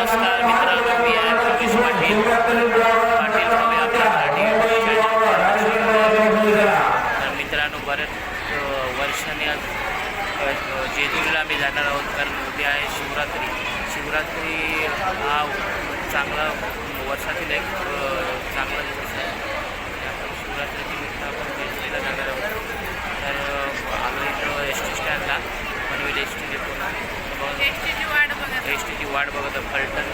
नमस्कार मित्रांनो मी आहे पाटील पाटील तर मित्रांनो बरेच वर्षाने आज जेजुरीला आम्ही जाणार आहोत कारण उद्या आहे शिवरात्री. शिवरात्री हा चांगला वर्ष एक अ, चांगला दिवस आहे आणि आपण शिवरात्री निमित्त आपण जेजुरीला जाणार आहोत तर अ, आलो इथं एस टी स्टँडला पनवेल एस टी डेपोला एस टीची वाट बघत आहे. फलटण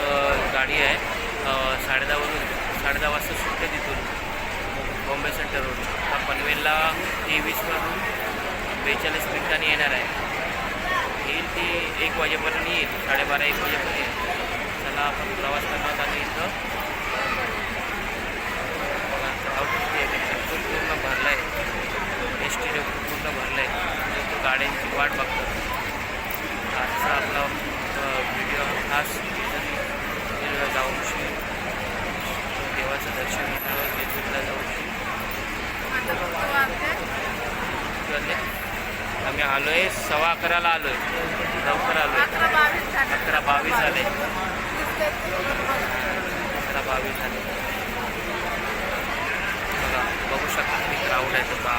अ, गाडी आहे अ, साडेदहावरून साडेदहा वाजता सुटते तिथून बॉम्बे सेंटरवरून हा पनवेलला तेवीसवरून बेचाळीस मिनिटांनी येणार आहे येईल ती एक वाजेपर्यंत येईल साडेबारा एक वाजेपर्यंत येईल चला आपण प्रवास करणार आणि इथं बघा, आउट डेपो पूर्ण भरला आहे एस टी डेपो पूर्ण भरला आहे लोक गाड्यांची वाट बघतात आजचा आपला व्हिडिओ खास जाऊन श्री देवाचं दर्शन घेण्यावर जेजुरीला श्री चालले आम्ही आलो आहे सव्वा अकराला आलो आहे लवकर आलो आहे अकरा बावीस झाले. अकरा बावीस झाले. बघा बघू शकता तुम्ही क्राऊड आहे तो का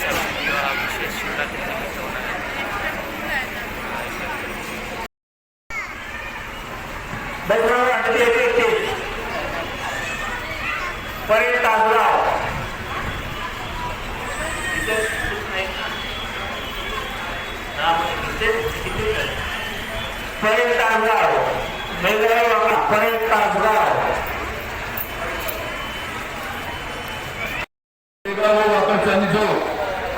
चला व्हिडिओ हा विशेष होणार आहे बसवर आणखी एक तासगाव. इथे नाही. तासगाव. मेघराय वाका जो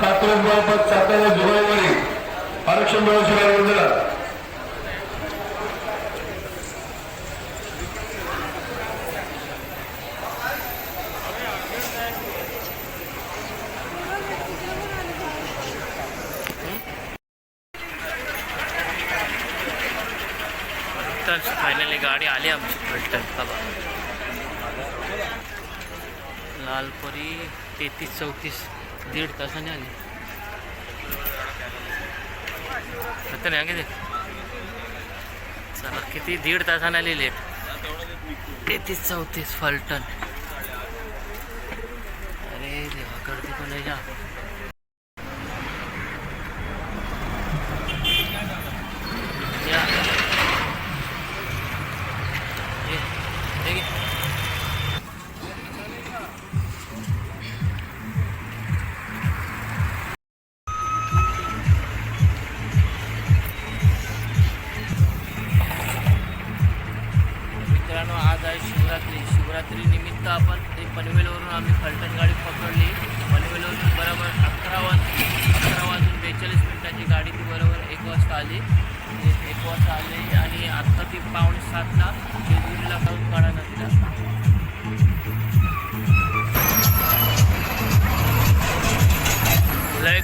कात्रज बाबत सातारा जुगाईवरील आरक्षण मिळवशिवाय वंदना तर फायनली गाडी आली आमची फिल्टर बाबा. लालपुरी तेहतीस चौतीस. दीड तासाने आली. आता नाही किती चला किती दीड तासाने आली लेट तेहतीस चौतीस फलटण. अरे देवा गर्दी पण आहे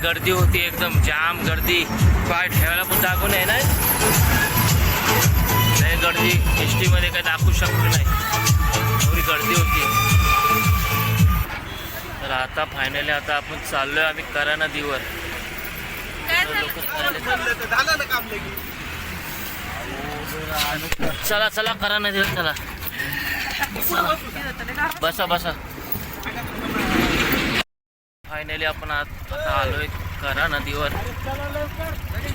गर्दी होती एकदम जाम गर्दी. पाय ठेवायला पण जागो नाही ना? लय गर्दी. एस टीमध्ये काही दाखवू शकलो नाही. एवढी गर्दी होती. तर आता फायनली आता आपण चाललोय आम्ही करा नदीवर लोक चला चला करा नदीवर चला. बसा बसा. फायनली आपण आता आलो आहे करा नदीवर.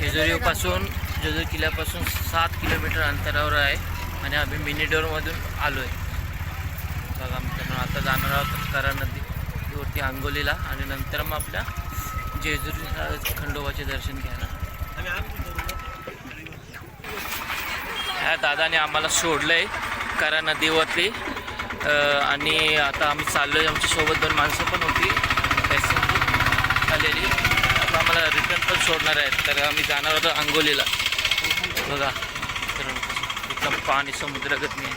जेजुरीपासून जेजूर किल्ल्यापासून सात किलोमीटर अंतरावर आहे आणि आम्ही मिनी डोरमधून आलो आहे बघा मित्रांनो आता जाणार आहोत करा नदीवरती आंगोलीला आणि नंतर मग आपल्या जेजुरी खंडोबाचे दर्शन घ्यायला ह्या दादाने आम्हाला सोडलं आहे करा नदीवरती. आणि आता आम्ही चाललो आहे आमच्यासोबत दोन माणसं पण होती. आलेली. आता आम्हाला रिटर्न पण सोडणार आहेत. तर आम्ही जाणार होतो अंगोलीला बघा. तर एकदम पाणी समुद्रगत नाही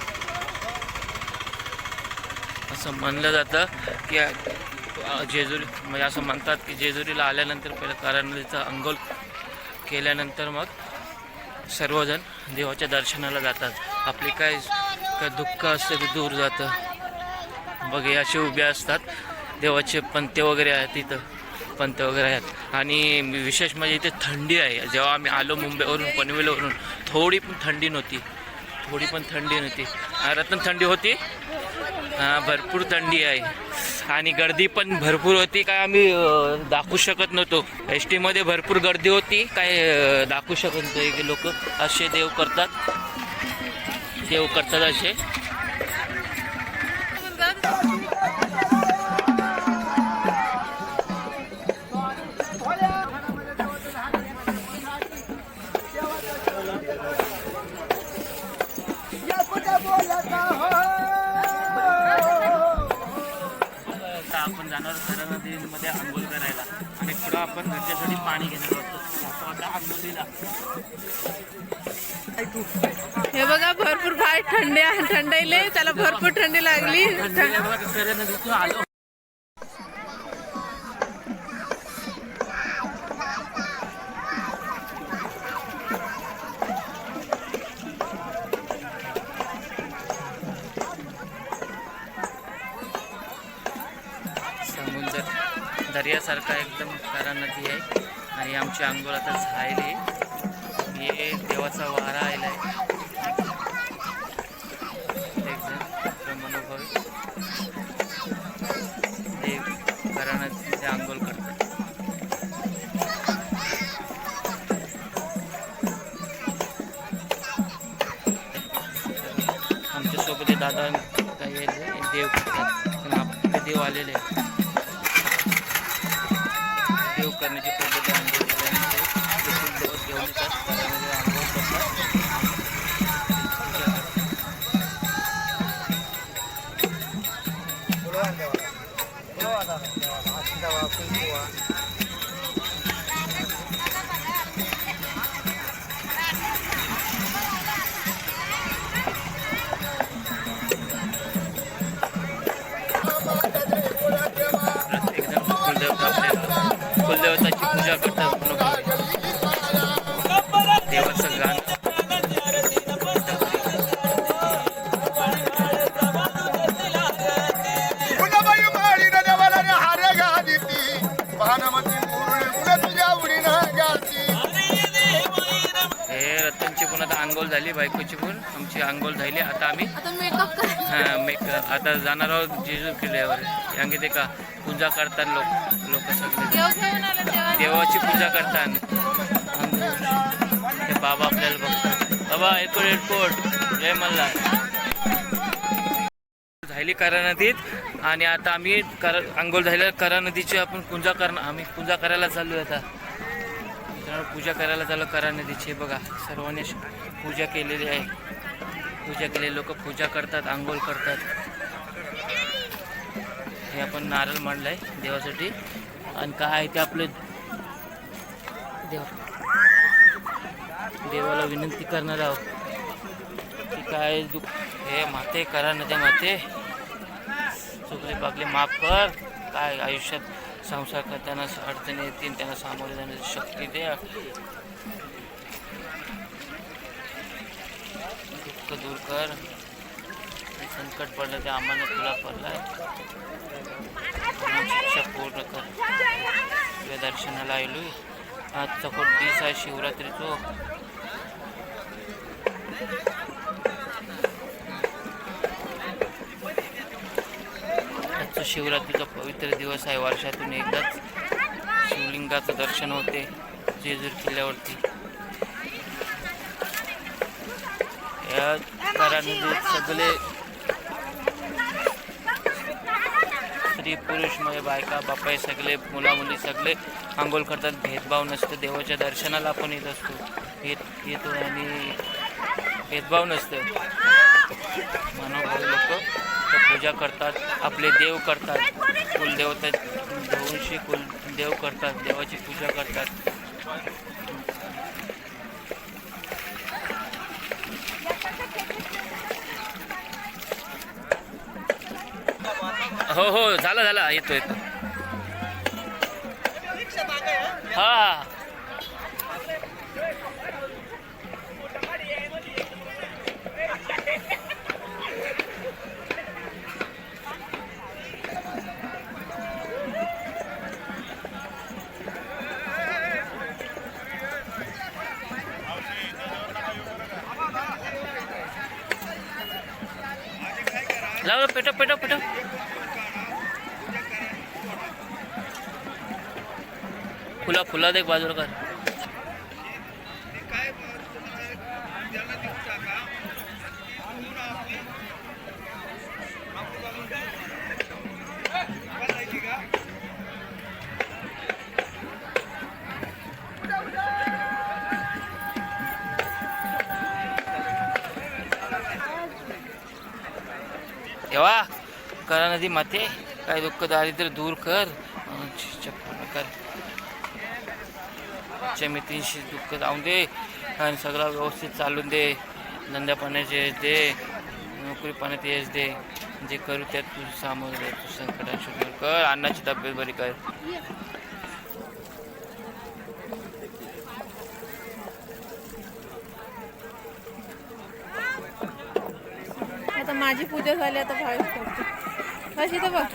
असं म्हणलं जातं की जेजुरी म्हणजे असं म्हणतात की जेजुरीला आल्यानंतर पहिलं कारण नदीचं अंघोल केल्यानंतर मग सर्वजण देवाच्या दर्शनाला जातात. आपले काय काय दुःख असतं ते दूर जातं. बघ असे उभे असतात. देवाचे पंते वगैरे आहेत तिथं. पंत वगैरे आहेत. आणि विशेष म्हणजे इथे थंडी आहे. जेव्हा आम्ही आलो मुंबईवरून पनवेलवरून थोडी पण थंडी नव्हती. थोडी पण थंडी नव्हती. रत्न थंडी होती. हां भरपूर थंडी आहे. आणि गर्दी पण भरपूर होती. काय आम्ही दाखवू शकत नव्हतो. एस टीमध्ये भरपूर गर्दी होती. काय दाखवू शकत नव्हतो. की लोक असे देव करतात. देव करतात असे. जाणार खरा नदीमध्ये आंघोळ करायला. आणि पुढं आपण घरच्यासाठी पाणी घेणार आहोत. आता आंघोळीला हे बघा भरपूर फार थंडी आहे. थंडाईले त्याला भरपूर थंडी लागली. खऱ्या नदीतून आलो. दर्यासारखा नदी आहे आणि आमची अंघोळ आता झाली हे देवाचा वारा आलेला आहे. ते खरा आंघोळ करतात. आमच्यासोबत हे दादा काही आहेत, देव करतात. पण आपले देव आलेले आहेत. उपयोग करण्याची पद्धत आहे. आंघोळ घेऊन येतात बायकोची पण आमची आंघोळ झाली. आता आम्ही आता हा, मेक जाणार आहोत जेजू किल्ल्यावर. यांगे ते का पूजा करतात लोक लोक सगळे. देवाची पूजा करतात. हे बाबा आपल्याला बघतात. बाबा एकोट एअरपोर्ट. जय मल्हार. झाली करा नदीत आणि आता आम्ही कर आंघोळ झाल्या करा नदीची आपण पूजा करणार आम्ही पूजा करायला चाललो आता. पूजा करायला चालू करा नदीची. बघा सर्वांनी पूजा केलेली आहे. पूजा केलेली लोक पूजा करतात आंघोळ करतात. हे आपण नारळ मांडलाय देवासाठी. आणि काय आहे ते आपले देव. देवाला विनंती करणार आहोत. की काय दुःख हे माते करा नद्या माते. चुकले पाकले माफ कर. काय आयुष्यात संसार करताना अडचणी येतील त्यांना सामोरे जाण्याची शक्ती द्या. दुःख दूर कर. संकट पडलं ते आम्हाला तुला पडलाय. शिक्षा पूर्ण कर. तुझ्या दर्शनाला आलो आज चकोट दिस आहे? शिवरात्रीचो. शिवरात्रीचा पवित्र दिवस आहे. वर्षातून एकदाच शिवलिंगाचं दर्शन होते जेजूर किल्ल्यावरती. या करानंदीत सगळे स्त्री पुरुष म्हणजे बायका बापाय सगळे मुला मुली सगळे आंघोळ करतात. भेदभाव नसतं. देवाच्या दर्शनाला आपण येत असतो. येत येतो आणि भेदभाव नसतं. मनोभावी लोक पूजा करतात आपले देव करतात. कुलदेवता देऊशी कुल देव करतात देवाची पूजा करतात. हो हो झालं झाला येतो येतो हा. लाव पेटव पेटव पेटव. फुला फुला देख बाजूला कर. करा नदी माते. काय दुःख दारिद्र्य दूर कर. कर. जमितींशी दुःख जाऊन दे आणि सगळं व्यवस्थित चालून दे. धंदा पाण्याचे यश दे. नोकरी पाण्यात यश दे. जे करू त्यात तू सामोरं दे तू संकटांशी दूर कर. अन्नाची तब्येत बरी कर. आता माझी पूजा झाली आता भावेश करतो कशी तर बघ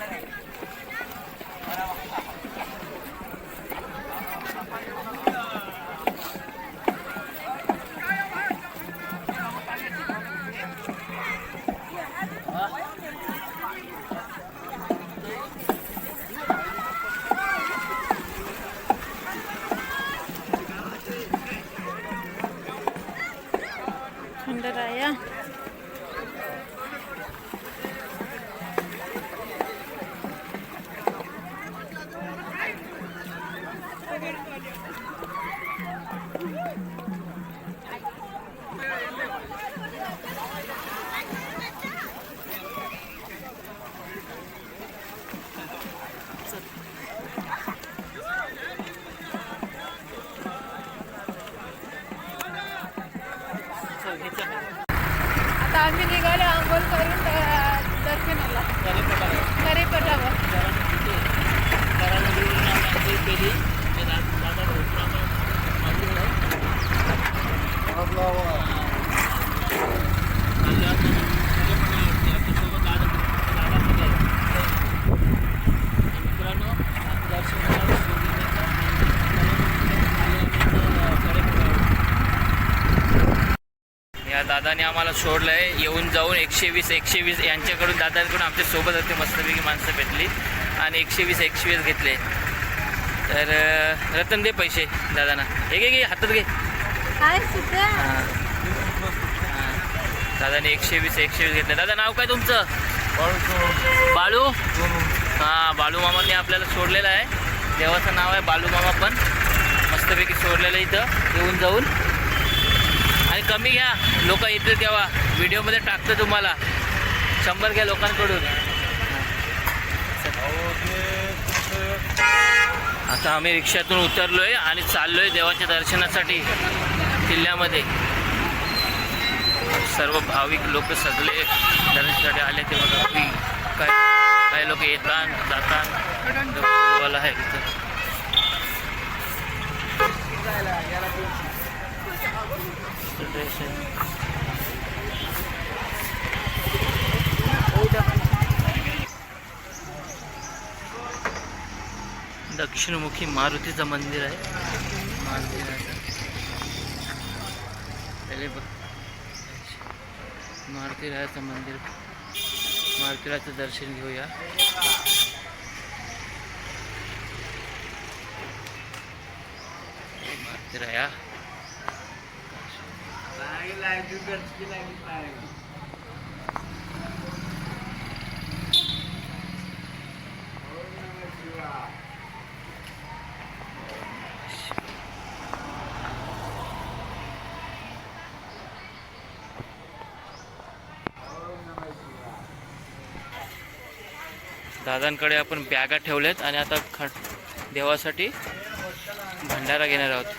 खंडराया आता आम्ही निघालो आंघोळ करून अं, दर्शनाला करेपटावर या दादाने आम्हाला सोडलंय. येऊन जाऊन एकशे वीस एकशे वीस यांच्याकडून दादाकडून आमच्यासोबत होते मस्तपैकी माणसं भेटली. आणि एकशे वीस एकशे वीस घेतले. तर रतन दे पैसे दादांना. हे घे घे हातात घे. दादाने एकशे वीस एकशे वीस घेतले. दादा नाव काय तुमचं? बाळू. हां बाळू मामांनी आपल्याला सोडलेलं आहे. देवाचं नाव आहे बाळू मामा पण. मस्तपैकी सोडलेलं आहे इथं. येऊन जाऊन. कमी घ्या. लोक येतील तेव्हा. व्हिडिओमध्ये टाकतं तुम्हाला. शंभर घ्या लोकांकडून. आता आम्ही रिक्षातून उतरलोय आणि चाललोय देवाच्या दर्शनासाठी किल्ल्यामध्ये. सर्व भाविक लोक सगळे दर्शनासाठी आले ते बघा. की काय काही लोक येतात जातात. आहे इथं. ड्रेस आहे. दक्षिणमुखी मारुतीचं मंदिर आहे. मारुतीरायाचं पहिले बघ. मारुतीरायाचं मंदिर. मारुतीरायाचं दर्शन घेऊया. मारुतीराया दादांकडे आपण बॅगा ठेवल्यात आणि आता ख देवासाठी भंडारा घेणार आहोत.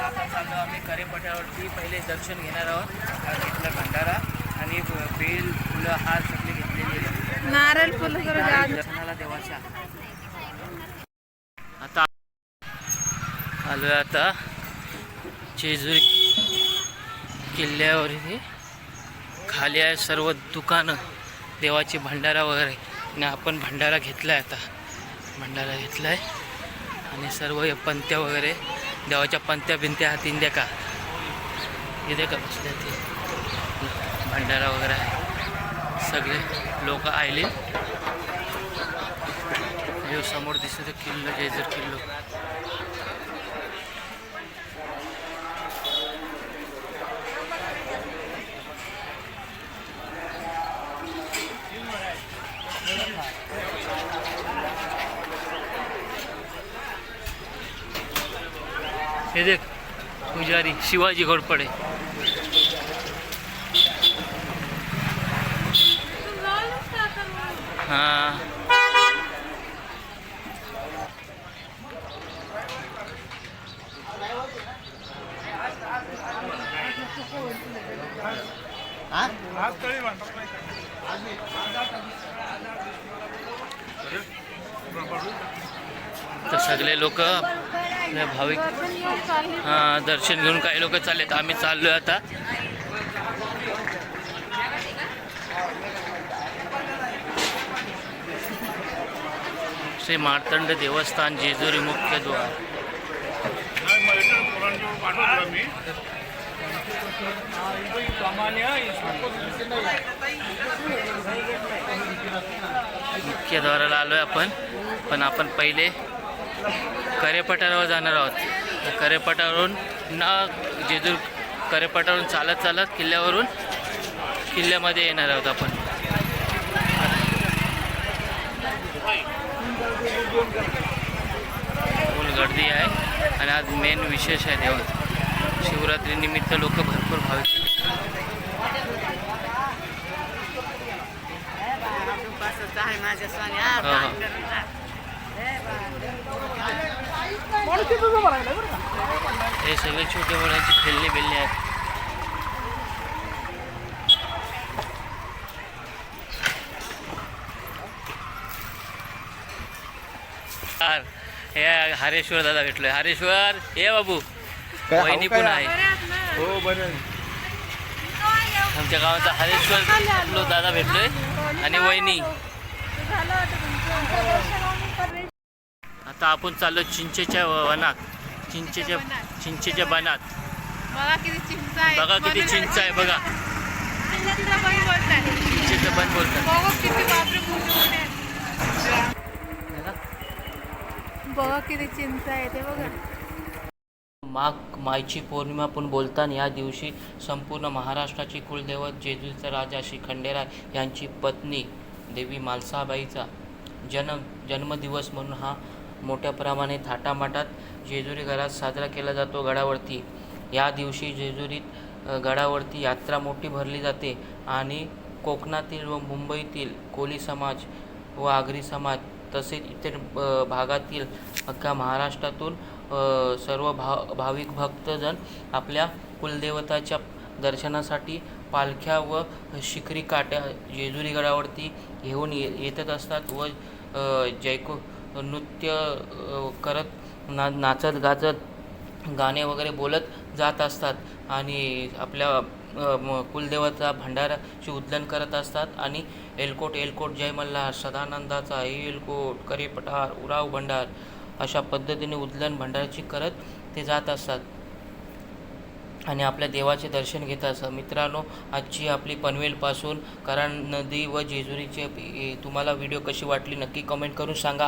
आता चाललो आम्ही करेपटावरती पहिले दर्शन घेणार आहोत. घेतला भंडारा. आणि बेल फुलं हार सगळे घेतलेली. नारळ फुलं दर्शनाला देवाच्या. आता आलोय आता जेजुरी किल्ल्यावर खाली आहे सर्व दुकानं देवाची भंडारा वगैरे. आणि आपण भंडारा घेतला आहे आता. भंडारा घेतला आहे आणि सर्व हे पंत्या वगैरे देवाच्या पंत्या बिंत्या हातींद्या का? इथे का बसल्या ते? भंडारा वगैरे आहे. सगळे लोक आले हे समोर दिसत किल्लो जयजर किल्लो. हे देख पुजारी शिवाजी घोडपडे. हां. तर सगळे लोक भाविक हां दर्शन घेऊन काही लोक चाललेत. आम्ही चाललोय आता. श्री मार्तंड देवस्थान जेजुरी मुख्य द्वार. मुख्य द्वाराला आलो आहे आपण. पण आपण पहिले करेपठारावर जाणार आहोत. तर करेपठारावरून ना जेजूर करेपठारावरून चालत चालत किल्ल्यावरून किल्ल्यामध्ये येणार आहोत आपण. फुल गर्दी आहे आणि आज मेन विशेष आहे देवात शिवरात्रीनिमित्त लोक भरपूर भाविक हो, हो. हे सगळे छोटे मुलांची खेळणी बिल्ली आहेत. हे हरेश्वर दादा भेटलोय. हरेश्वर हे बाबू वहिनी पण आहे. आमच्या गावाचा हरेश्वर आपलो दादा भेटलोय आणि वहिनी. आता आपण चाललो चिंचेच्या वनात. चिंचेच्या चिंचेच्या बनात बघा किती चिंच आहे. बघा किती चिंच आहे बघा. चिंचेचं बन बोलतात. बघा किती चिंच आहे ते बघा. माघ मायची पौर्णिमा पण बोलताना या दिवशी संपूर्ण महाराष्ट्राची कुलदैवत जेजूचा राजा श्री खंडेराय यांची पत्नी देवी मालसाबाईचा जन्म जन्मदिवस म्हणून हा मोठ्या प्रमाणे थाटामाटात जेजुरी घरात साजरा केला जातो गडावरती. या दिवशी जेजुरीत गडावरती यात्रा मोठी भरली जाते आणि कोकणातील व मुंबईतील कोली समाज व आगरी समाज तसेच इतर भागातील अख्ख्या महाराष्ट्रातून सर्व भा भाविक भक्तजण आपल्या कुलदेवताच्या दर्शनासाठी पालख्या व शिखरी काट्या जेजुरी गडावरती घेऊन ये येतच असतात व जयको नृत्य करत ना नाचत गाजत गाणे वगैरे बोलत जात असतात. आणि आपल्या कुलदेवाचा कुलदेवता भंडाराची उदलन करत असतात. आणि एलकोट एलकोट जय मल्हार सदानंदाचा एलकोट करे पठार उराव भंडार अशा पद्धतीने उदलन भंडाराची करत ते जात असतात. आणि आपल्या देवाचे दर्शन घेत असतात. मित्रांनो आजची आपली पनवेलपासून कराड नदी व जेजुरीचे तुम्हाला व्हिडिओ कशी वाटली नक्की कमेंट करून सांगा.